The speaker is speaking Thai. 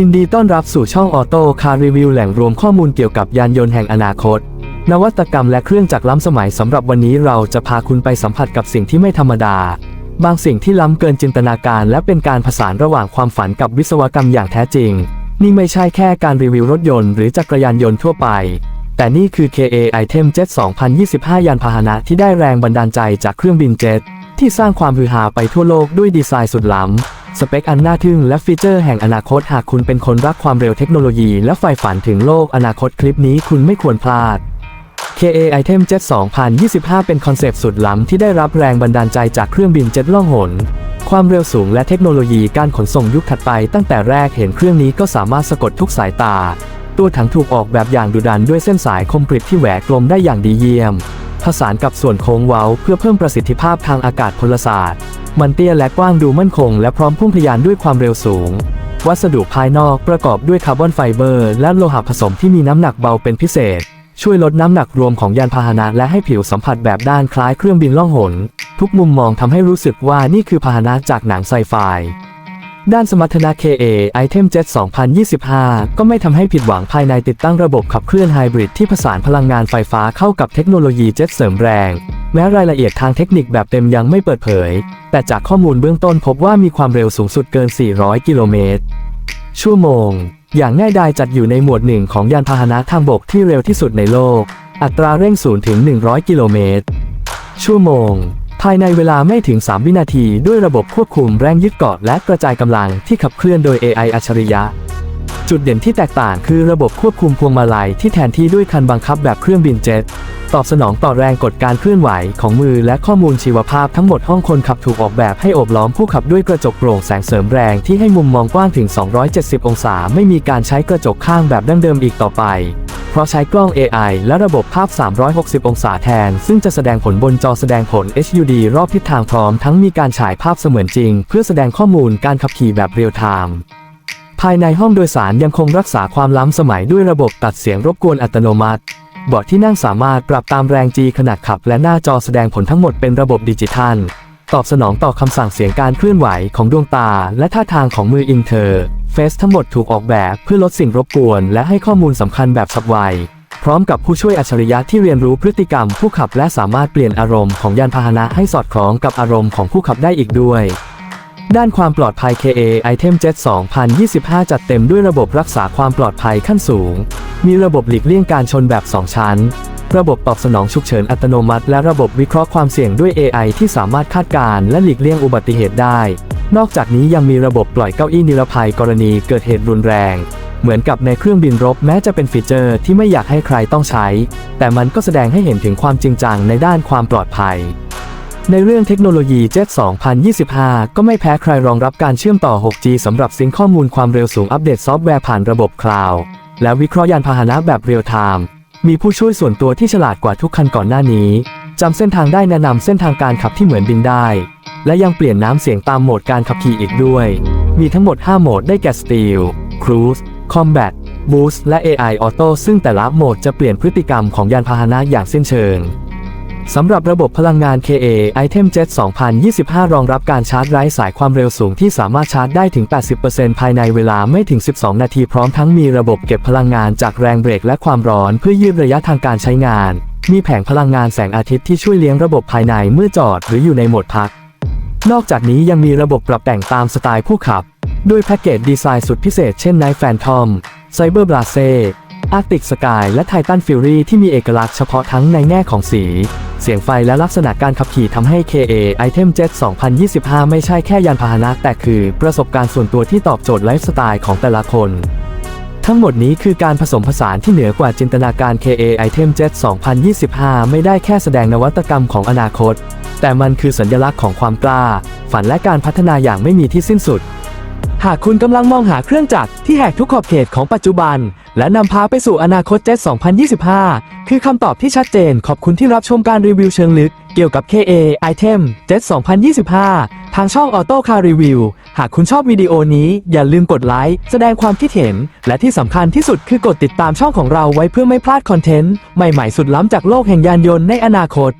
ยินดีต้อนรับสู่ช่องออโต้คาร์รีวิวแหล่งรวมข้อมูลเกี่ยวกับยานยนต์แห่งอนาคต นวัตกรรมและเครื่องจักรล้ำสมัยสำหรับวันนี้เราจะพาคุณไปสัมผัสกับสิ่งที่ไม่ธรรมดา บางสิ่งที่ล้ำเกินจินตนาการ และเป็นการผสานระหว่างความฝันกับวิศวกรรมอย่างแท้จริง นี่ไม่ใช่แค่การรีวิวรถยนต์หรือจักรยานยนต์ทั่วไป แต่นี่คือ KA Item Jet 2025 ยานพาหนะที่ได้แรงบันดาลใจจากเครื่องบินเจ็ตที่สร้างความฮือฮาไปทั่วโลกด้วยดีไซน์สุดล้ำ สเปคอันน่าทึ่งและฟีเจอร์แห่งอนาคตหากคุณเป็นคนรักความเร็วเทคโนโลยีและใฝ่ฝันถึงโลกอนาคตคลิปนี้คุณไม่ควรพลาด KA Item Jet 2025 เป็นคอนเซปต์สุดล้ำที่ได้รับแรงบันดาลใจจากเครื่องบินเจ็ตล่องหน ความเร็วสูงและเทคโนโลยีการขนส่งยุคถัดไปตั้งแต่แรกเห็นเครื่องนี้ก็สามารถสะกดทุกสายตา ตัวถังถูกออกแบบอย่างดุดันด้วยเส้นสายคมกริบที่แหวกกลมได้อย่างดีเยี่ยม ผสานกับส่วนโค้งเว้าเพื่อเพิ่มประสิทธิภาพทางอากาศพลศาสตร์ มันเตี้ยและกว้างดูมั่นคงและพร้อมพุ่งทะยานด้วยความเร็วสูง วัสดุภายนอกประกอบด้วยคาร์บอนไฟเบอร์ และโลหะผสมที่มีน้ำหนักเบาเป็นพิเศษ ช่วยลดน้ำหนักรวมของยานพาหนะและให้ผิวสัมผัสแบบด้านคล้ายเครื่องบินล่องหน ทุกมุมมองทำให้รู้สึกว่านี่คือพาหนะจากหนังไซไฟ ด้านสมรรถนะ KA Item Jet 2025 ก็ไม่ทำให้ผิดหวังภายในติดตั้งระบบขับเคลื่อนไฮบริดที่ผสานพลังงานไฟฟ้าเข้ากับเทคโนโลยีเจ็ตเสริมแรง แม้รายละเอียดทางเทคนิคแบบเต็มยังไม่เปิดเผย แต่จากข้อมูลเบื้องต้นพบว่ามีความเร็วสูงสุดเกิน 400 กิโลเมตร ชั่วโมง อย่างง่ายดายจัดอยู่ในหมวดหนึ่งของยานพาหนะทางบกที่เร็วที่สุดในโลก อัตราเร่ง0ถึง 100 กิโลเมตร ชั่วโมง ภายในเวลาไม่ถึง 3 วินาที ด้วยระบบควบคุมแรงยึดเกาะและกระจายกำลังที่ขับเคลื่อนโดย AI อัจฉริยะ จุดเด่นที่แตกต่างคือระบบควบคุมพวงมาลัยที่แทนที่ด้วยคันบังคับแบบเครื่องบินเจ็ตตอบสนองต่อแรงกดการเคลื่อนไหวของมือและข้อมูลชีวภาพทั้งหมดห้องคนขับถูกออกแบบให้โอบล้อมผู้ขับด้วยกระจกโปร่งแสงเสริมแรงที่ให้มุมมองกว้างถึง 270 องศา ไม่มีการใช้กระจกข้างแบบดั้งเดิมอีกต่อไป ราะใช้กล้อง AI และระบบภาพ 360 องศาแทน ซึ่งจะแสดงผลบนจอแสดงผล HUD รอบทิศทางพร้อมทั้งมีการฉายภาพเสมือนจริง เพื่อแสดงข้อมูลการขับขี่แบบเรียลไทม์ภายในห้องโดยสารยังคงรักษาความล้ำสมัยด้วยระบบตัดเสียงรบกวนอัตโนมัติเบาะที่นั่งสามารถปรับตามแรง G ขนาดขับ และหน้าจอแสดงผลทั้งหมดเป็นระบบดิจิทัล ตอบสนองต่อคำสั่งเสียงการเคลื่อนไหวของดวงตา และท่าทางของมืออินเทอร์ เฟสทั้งหมดถูกออกแบบเพื่อลดสิ่งรบกวน และให้ข้อมูลสำคัญแบบฉับไว พร้อมกับผู้ช่วยอัจฉริยะที่เรียนรู้พฤติกรรมผู้ขับและสามารถเปลี่ยนอารมณ์ของยานพาหนะให้สอดคล้องกับอารมณ์ของผู้ขับได้อีกด้วย ด้านความปลอดภัย KA Item Jet 2025 จัดเต็มด้วยระบบรักษาความปลอดภัยขั้นสูง มีระบบหลีกเลี่ยงการชนแบบ 2 ชั้น ระบบตอบสนองฉุกเฉินอัตโนมัติ และระบบวิเคราะห์ความเสี่ยงด้วย AI ที่สามารถคาดการณ์และหลีกเลี่ยงอุบัติเหตุได้ นอกจากนี้ยังมีระบบปล่อยเก้าอี้นิรภัยกรณีเกิดเหตุรุนแรง เหมือนกับในเครื่องบินรบแม้จะเป็นฟีเจอร์ที่ไม่อยากให้ใครต้องใช้ แต่มันก็แสดงให้เห็นถึงความจริงจังในด้านความปลอดภัย ในเรื่องเทคโนโลยี Jet 2025 ก็ไม่แพ้ใครรองรับการเชื่อมต่อ 6G สำหรับซิงข้อมูลความเร็วสูงอัปเดตซอฟต์แวร์ผ่านระบบคลาวด์และวิเคราะห์ยานพาหนะแบบเรียลไทม์มีผู้ช่วยส่วนตัวที่ฉลาดกว่าทุกคันก่อนหน้านี้ จำเส้นทางได้แนะนำเส้นทางการขับที่เหมือนบินได้ และยังเปลี่ยนน้ำเสียงตามโหมดการขับขี่อีกด้วย มีทั้งหมด 5 โหมดได้แก่ Steel Cruise Combat Boost และ AI Auto ซึ่งแต่ละโหมดจะเปลี่ยนพฤติกรรมของยานพาหนะอย่างสิ้นเชิงสำหรับระบบพลังงาน KA Item Jet 2025 รองรับการชาร์จไร้สายความเร็วสูงที่สามารถชาร์จได้ถึง 80%ภายในเวลาไม่ถึง 12 นาทีพร้อมทั้งมีระบบเก็บพลังงานจากแรงเบรกและความร้อนเพื่อยืดระยะทางการใช้งาน มีแผงพลังงานแสงอาทิตย์ที่ช่วยเลี้ยงระบบภายในเมื่อจอดหรืออยู่ในโหมดพัก นอกจากนี้ยังมีระบบปรับแต่งตามสไตล์ผู้ขับ ด้วยแพ็กเกจดีไซน์สุดพิเศษเช่น Night Phantom Cyber Blase Arctic Sky และ Titan Fury ที่มีเอกลักษณ์เฉพาะทั้งในแง่ของสี เสียงไฟและลักษณะการขับขี่ทำให้ KA Item Jet 2025 ไม่ใช่แค่ยานพาหนะแต่คือประสบการณ์ส่วนตัวที่ตอบโจทย์ไลฟ์สไตล์ของแต่ละคน ทั้งหมดนี้คือการผสมผสานที่เหนือกว่าจินตนาการ KA Item Jet 2025 ไม่ได้แค่แสดงนวัตกรรมของอนาคต แต่มันคือสัญลักษณ์ของความกล้า ฝันและการพัฒนาอย่างไม่มีที่สิ้นสุด หากคุณกำลังมองหาเครื่องจักรที่แหกทุกขอบเขตของปัจจุบัน และนำพาไปสู่อนาคตเจ็ต2025 คือคำตอบที่ชัดเจนขอบคุณที่รับชมการรีวิวเชิงลึก เกี่ยวกับ KA Item Jet 2025 ทางช่องออโต้คาร์รีวิวหากคุณชอบวิดีโอนี้อย่าลืมกดไลค์แสดงความคิดเห็น และที่สำคัญที่สุดคือกดติดตามช่องของเราไว้เพื่อไม่พลาดคอนเทนต์ ใหม่ๆสุดล้ำจากโลกแห่งยานยนต์ในอนาคต